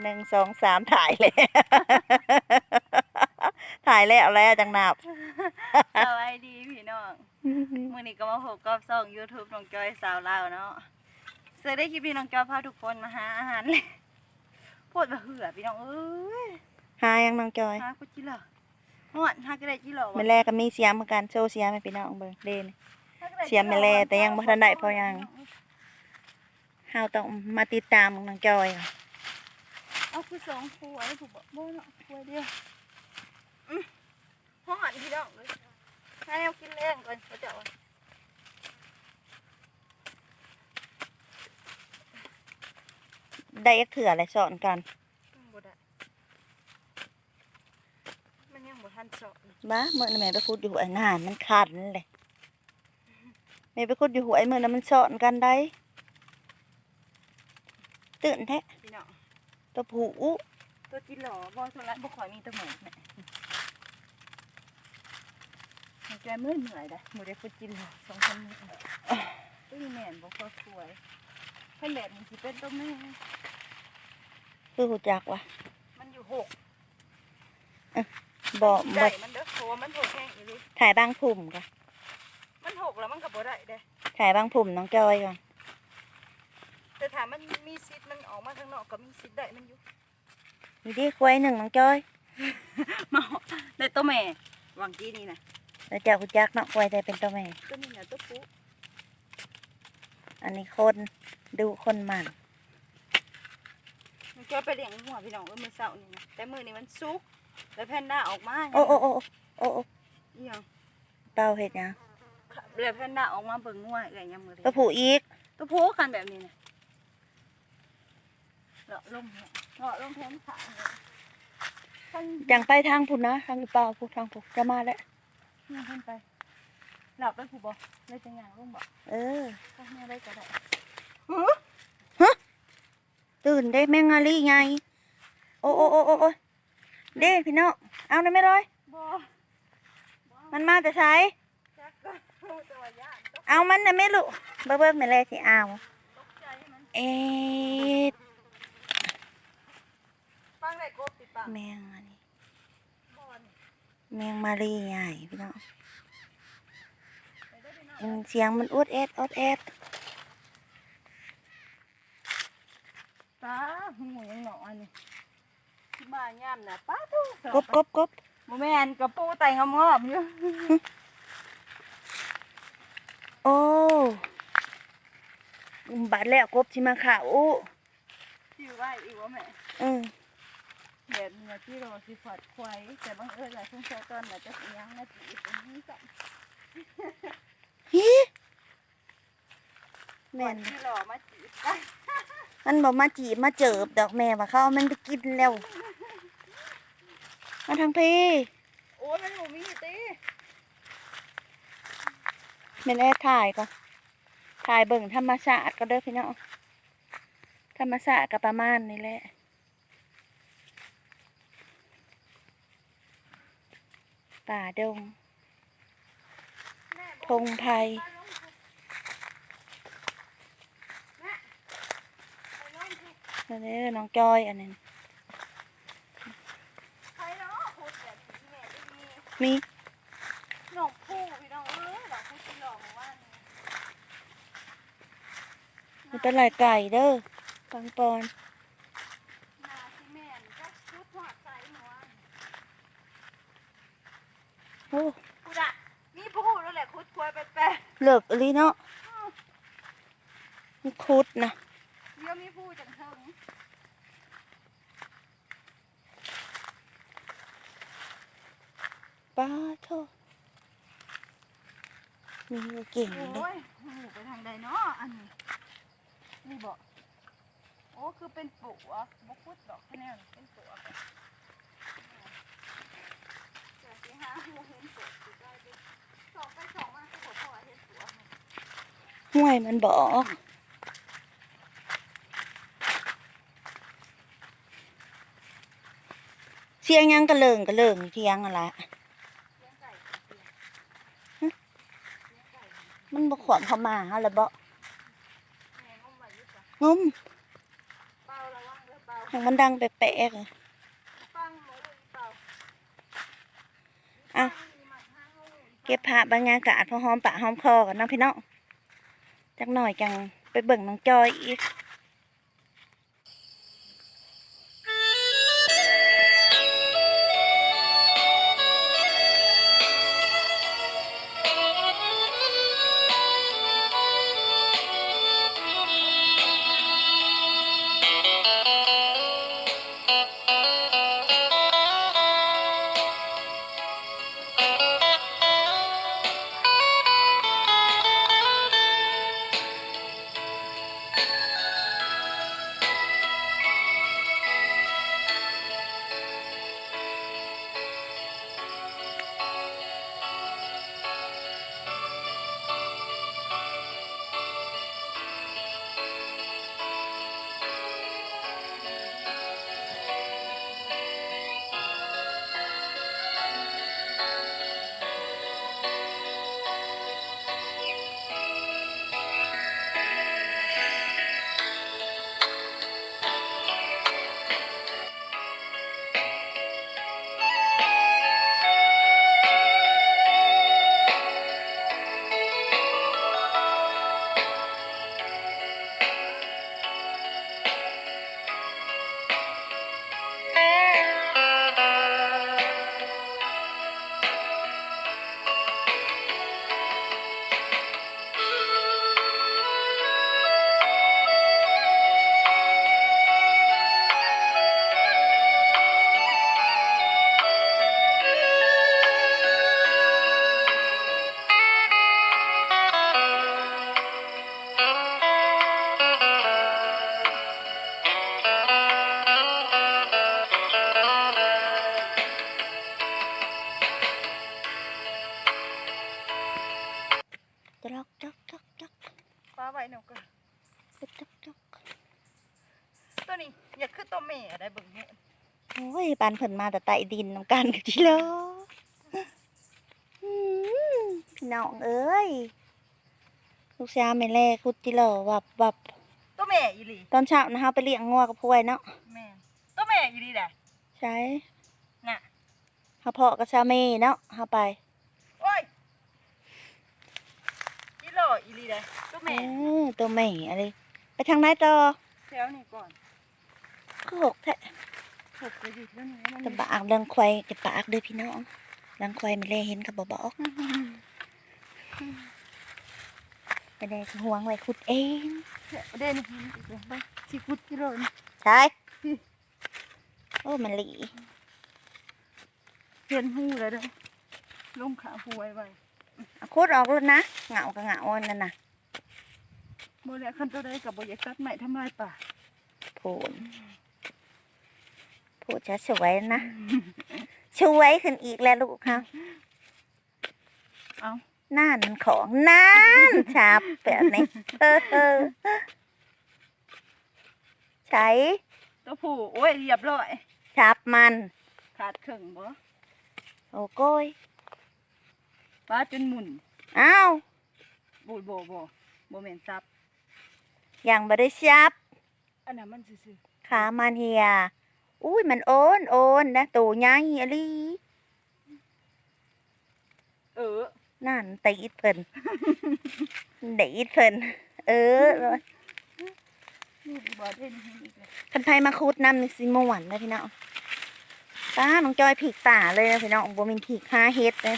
หนึ่งสองสามถ่ายเลยถ่ายแล้วแล้วจังนับสวัสดีพี่น้องมื้อนี้ก็มาพบกับช่อง YouTube น้องจอยสาวลาวเนาะเสยได้คลิปนี้น้องจอยพาทุกคนมาหาอาหารเลยพูดว่าเหือพี่น้องเอ้ยหายังน้องจอยหากุจิเหรอฮอดหาก็ได้จิเหรอวะแม่แรกก็มีเสียงเหมือนกันโชว์เสียงให้พี่น้องเบิ่งเด่นหาก็ได้เสียแม่แลแต่ยังบ่ทันได้พอยังเฮาต้องมาติดตามน้องจอยค่ะ เอาคือสองถ้วยถูกบ่บ่เนาะถ้วยเดียวอื้อฮอดพี่น้องเลยให้เอากินแรงก่อนเขาจะเอาได้ยักเถื่ออะไรสอนกันบ่ได้มันยังบ่ทันเจาะเลยบ้าเมื่อนั้นแม่ไปคุดอยู่หัวหน้ามันขาดนั่นแหละแม่ไปคุดอยู่หัวไอ้เมื่อนั้นมันสอนกันได้ตื่นแท้พี่น้อง ตัวผู้ตัวจิหล่อบ่ส่วนรัดบ่ค่อยมีแตะหมูแม่มันใจเมื่อยเหนื่อยได้หมูได้ฟุตจิหล่อสองคนนี้ตัวนี้แม่นบ่ค่อยสวยเพิ่นแหลมมันสิเป็นตัวแม่คือหูจักวะมันอยู่หกบ่มันบ่ได้มันเด้อเพราะว่ามันหกแห้งอีหลีถ่ายบางผุ่มก่อนมันหกแล้วมันก็บ่ได้เด้ถ่ายบางผุ่มน้องจอยก่อน แต่ถ้ามันมีซิดมันออกมาข้างนอกก็มีซิดได้มันอยู่มีที่ควายหนึ่งน้องจอยมาได้ตัวแม่วางกี้นี่นะแล้วเจ้าหูจักเนาะควายแต่เป็นตัวแม่ตัวนี้น่ะตัวผู้อันนี้คนดูคนหมันมันก็ไปเลี้ยงหัวพี่น้องเอ้ยมื้อเช้านี่นะแต่มื้อนี้มันสุกแล้วแพนด้าออกมาโอ้โอ้โอ้โอ้โอ้อีหยังเต้าเห็ดหยังเรือแพนด้าออกมาเบิ่งงัวเอ้ยยามมื้อตัวผู้อีกตัวผู้กันแบบนี้นะ เลาะลงเนี่ยเลาะลงแทนขาเนี่ยท่านอย่างไปทางพุ่นนะทางหรือเปล่าพุ่นทางพุ่นจะมาแล้วยังขึ้นไปหลับไปผู้บ่เลยจังหยังลงบ่เออถ้าแม่ได้ก็ได้ตื่นได้แมงงาลี่ไงโอ้โอ้โอ้โอ้โอ้เด้พี่น้องเอาได้ไหมร้อยบ่มันมาแต่ใช้ จักก็ตัวยานตเอามันนะแม่ลูกเบิ่งเบิ่งแม่แลสิเอา กใจมัน เอ็ด ได้กบติดปากแมงอันนี้บ่นี่แมงมารีใหญ่พี่น้องไปได้พี่น้องอืมเสียงมันอดแอดอดแอดตาหูยังหนออันนี้ที่มาย่ามน่ะป้าทูกบกบกบบ่แม่นกระปูไตงอมๆอยู่โอ้บาดแล้วกบที่มาข่าวที่ไว้อีกว่าแม่ อืม เดี๋ยวเนี่ยที่เราสิฝัดควายแต่บางเอิญหลายช่วงเช้าตอนน่ะจะเอียงนะจีเป็นนี้สั่นฮิแม่วันนที่รอมาจีบได้มันบอกมาจีบมาเจิบดอกแม่ว่าเขาเอามันไปกินแล้วมาทางพี่โอ้ยมันหนูมีตีแม่แรกถ่ายก่อนถ่ายเบิ่งธรรมชาติก็เด้อพี่น้องธรรมชาติก็ประมาณนี้แหละ ป่าดงพงไพรนั่นเด้อน้องจอยอันนี้ใครเนาะพูดแบบที่แม่ได้มีมีหนองผู้พี่น้องเอ้ยหนองผู้ที่หลอกว่านี่มีเป็นไรไก่เด้อปังปอน นาที่แม่นก็ชุดหอดใจหนูว่า โอ้ พูดอะมีผู้แล้วแหละคุดควายแปะ เลิกอหลีเนาะมันคุดนะๆเดี๋ยวมีผู้จังเทิงป้าโทษมีเก่งเด้โอ้อยหนูไปทางใดเนาะอันนี้นี่บอกโอ้คือเป็นปุ๋วบุคุดดอกแค่นี้เป็นปุ๋วไปเดี๋ยวสิหาหูเห็นปุ๋วสิได้ดิสองไปสองมาคือผมพอเห็นปุ๋ว ห้วยมันบอก เสียงยังกระเลิงกระเลิงเทียงอะไรมันบกขวมเข้ามาฮะละบาะงุ้มของมันดังแปลกๆอะเก็บผ้าบางงานกาศพอหอมปะหอมคอกันน้องพี่น้อง จักหน่อยจังไปเบิ่งน้องจอยอีก ป้าไว้หนูก็จอกจอกจอกตัวนี้อยากขึ้นตัวแม่ได้เบิ่งเนี่ยโอ้ยปานเพิ่นมาแต่ใต้ดินน้ำกันกับจิโลอืมพี่น้องเอ้ยลูกสาวแม่แรกคุดจิโลวับวับตัวแม่อีหลีตอนเช้านะเฮาไปเลี้ยงงัวกับพวยเนาะแม่นตัวแม่อีหลีแหละใช่น่ะเฮาเพาะกับชาวเมเนาะเฮาไปโอ้ย อีหล่ออีหลีแหละตัวเอแม่อตัวแม่อะไร ไปทางไหนต่อแถวนี้ก่อนก็หกแท้ถูกไปดิแล้วนี่มันตะบากเรื่องควายจะปากเด้อพี่น้องเรื่องควายไม่แลเห็นกับบ่บอกไปได้ก็ห่วงไว้ขุดเองเด่นอีกแล้วไปสิกุดกิโลนี่ใช่โอ้มันหลีเห็นหูเลยเด้อลงขาหูไว้ไว้ เอาขุดออกแล้วนะเหงากับเหงาอันนั่นน่ะบ่แล้วคันตัวใดก็บ่อยากตัดไม้ทำลายป่าโผนโผนจะสวยนะช่วยขึ้นอีกแล้วลูกค่ะเอานั่นของนั่นชับแบบนี้เออเออใช้ตัวผู้โอ้ยเรียบร้อยชับมัน ขาดครึ่งบ่โอ้โก้ย ป้าจนหมุนอ้าวบ่บ่บ่บ่แม่นซับยังไม่ได้ชับอันนั้นมันซื่อขามันเฮียอุ้ยมันโอนโอนนะตัวใหญ่อะลีๆเออนั่นตีดเพิ่นตีดเพิ่นเออนี่บ่ได้เห็นอีกแล้วคันไทยมาคูดน้ำนี่สิม่วนนะพี่น้องป้าน้องจอยผีกป่าเลยนะพี่น้องบ่มีผีกห้าเฮ็ดนะ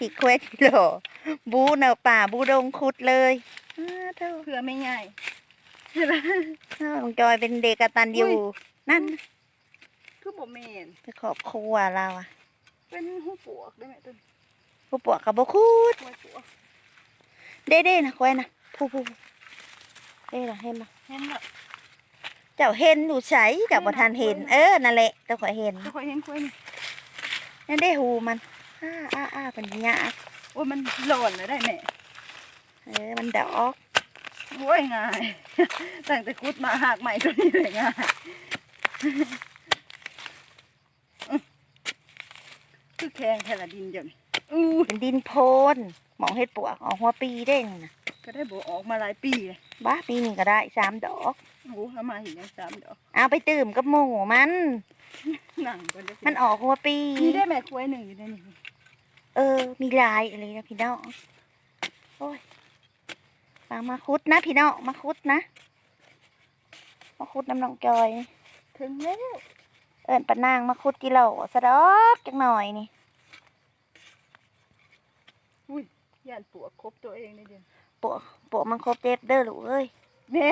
ผีกเควสโลบูเนาป่าบูดงคุดเลยอ้าเท่าเพื่อไม่ง่ายน้องจอยเป็นเด็กกตันออุ้ยู่ยนั่นคือบ่แม่นไปขอบครัวเราอะเป็นหูปวกได้ไหมต้นผู้ปวกกับบ่คูดหัวปวกเด้เด้นะควายนะผู้ผู้เด้นะเห็นปะเห็นบ่เจ้าเห็นอยู่ใสเจ้าบ่ทันเห็น เออนั่นแหละเจ้าข่อยเห็นจะคอยเห็นคุยนี่นั่นได้หูมัน อ้าอ้าอ้าเป็นหยาโอ้ยมันหล่อนเลยได้แม่เออมันดอกโอ้ยง่ายตั้งแต่คุดมาหากใหม่ตัวนี้เลยง่ายอื้อคือแข็งแค่ละดินเดี๋ยวนี้อู้เป็นดินโพนหมองเฮ็ดปวกออกหัวปีได้นี่นะก็ได้บ่ออกมาหลายปีเลยบ้าปีหนึงก็ได้สามดอกโอ้ทำมาเห็นยังซ้ำเดี๋ยวเอาไปตื่มกับหมูมันหนังกันได้มันออกหัวปีนี่ได้แม่ควยหนึ่งอยู่ในนี้ เออ มีลายอะไรนะพี่น้องโอ้ยมามาคุดนะพี่น้องมาคุดนะมาคุดน้ำน้องจอย ถึงแล้ว เอิญปะนางมาคุดกิโลสะดอกจังหน่อยนี่อุ้ยย่านปวกครบตัวเองในเดือนปวปวมันครบเจ็บเด้อลูกเอ้ยแม่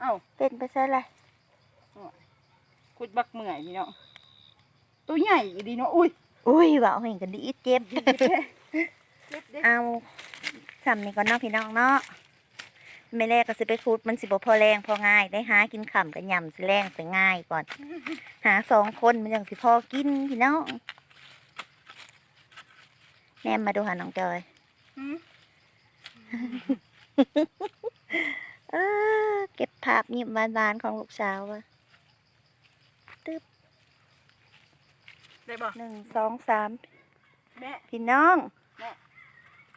เอ้าเป็นไปซะเลยคุดบักเหมื่อยพี่เนาะตัวใหญ่ดีเนาะอุ้ย อุ้ยเบาเห็นกันดีเจ็บเจ็บเด้เจ็บเด้เอาสำนี่ก่อนเนาะพี่น้องเนาะไม่แรกก็สิไปคุดมันสิบ่พอแรงพอง่าย ได้หากินขำกันยำสิแรงสิง่ายก่อน หาสองคนมันยังสิพอกินพี่น้องแนมมาดูหาน้องจอยหืมเออเก็บภาพยิ้มหวานๆของลูกสาวอะ ได้บ่หนึ่งสองสามแม่ พี่น้องแม่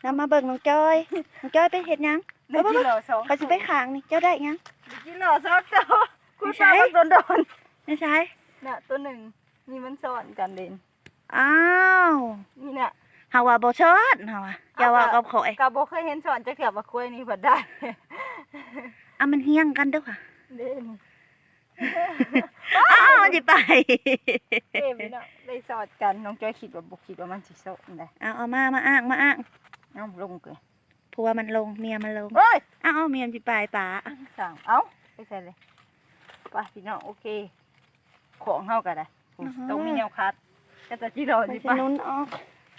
นำมาเบิ่งน้องจอยน้องจอยไปเห็ดหยังได้กิโลสองเขาสิไปขางนี่เจ้าได้หยัง ได้กิโลสองตัวคุณไม่ใช่ป้าบักโดนโดนไม่ใช่ๆน่ะตัวหนึ่งนี่มันซ้อนกันเด่นอ้าวนี่น่ะเฮาว่าบ่ชอนเฮาว่าอย่าว่ากับข่อยกาบ่เคยเห็นซ้อนจะเขียบมาคุยนี่บ่ได้อะมันเฮี้ยงกันเด้อค่ะเด่น อ้าวสิไปเอ้พี่น้องได้สอดกันน้องจอยคิดว่าบ่คิดว่ามันสิซ้อนได้เอาเอามามาอ้างมาอ้างเอ้าลงเกยผัวมันลงเมียมันลงเฮ้ยอ้าวเอาเมียมันสิไปป่าสั่งเอ้าไปใส่เลยไปพี่น้องโอเคของเฮาก็ได้ต้องมีแนวคัดก็จะที่รอมันสิสิไปนุนออก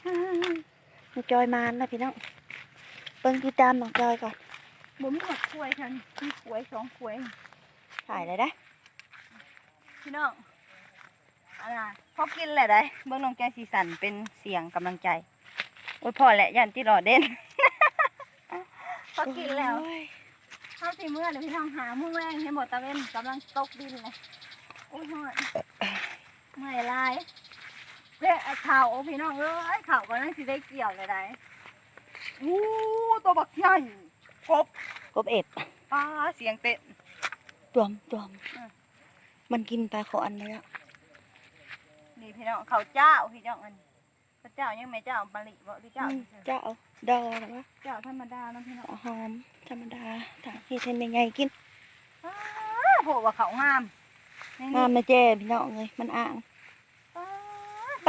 อ้าวน้องจอยมานนะพี่น้องเบิ่งติดตามน้องจอยก่อนบ่มีหักกล้วยทันมีกล้วยสองกล้วยถ่ายเลยได้ พี่น้องอันน่ะพอกินแหละได้เบิ่งน้องใจสีสันเป็นเสียงกำลังใจโอ้ยพอแหละยันที่รอเด่นพอกินแล้วโอ้ยเข้าสีเมื่อเดี๋ยวพี่น้องหามือแรงให้หมดตะเวนกำลังตกดินเลยโอ้ยหอดเมื่อยลายเละไอ้ข่าวโอ้พี่น้องเอ้ยข่าวก็นั่งสิได้เกี่ยวเลยได้อู้ตัวบักใหญ่กบกบเอ็ดป้าเสียงเต้นตวมตวมอื มมันกินปลาขอนเลยอะนี่พี่น้องเขาวเจ้าพี่น้องอันพระเจ้ายังไม่เจ้าปลาลิบ่หรือเจ้าอืมเจ้าดอหรือวะเจ้าธรรมดาเนาะพี่น้องหอมธรรมดาถ้าเฮ็ดให้แม่ใหญ่กินอ้าโหว่าเขางามนี่งามแม่เจ้พี่น้องเลยมันอ่างป้าไป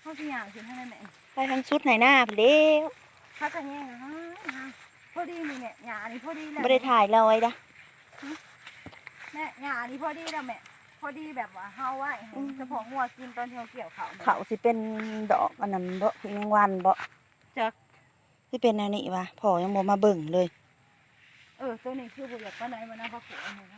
เขาที่อย่างสิให้แม่ไปทางสุดไหนหน้าไปเร็วถ้าจะแย่งนะฮะพอดีนี่เนี่ยหยานี่พอดีเลยไม่ได้ถ่ายเลยนะ แม่หยานี่พอดีแล้วแม่ พอดีแบบว่าเฮาไว้เฉพาะงัวกินตอนที่เขาเกี่ยวเขาเนี่ยเขาสิเป็นดอกอันนั้นบ่คือแมงวันบ่จักสิเป็นอันนี้วะพ่อยังบ่มาเบิ่งเลย เออตัวนี้คือบุญหลักปานใดมันนะพ่อขู่อันนี้นะ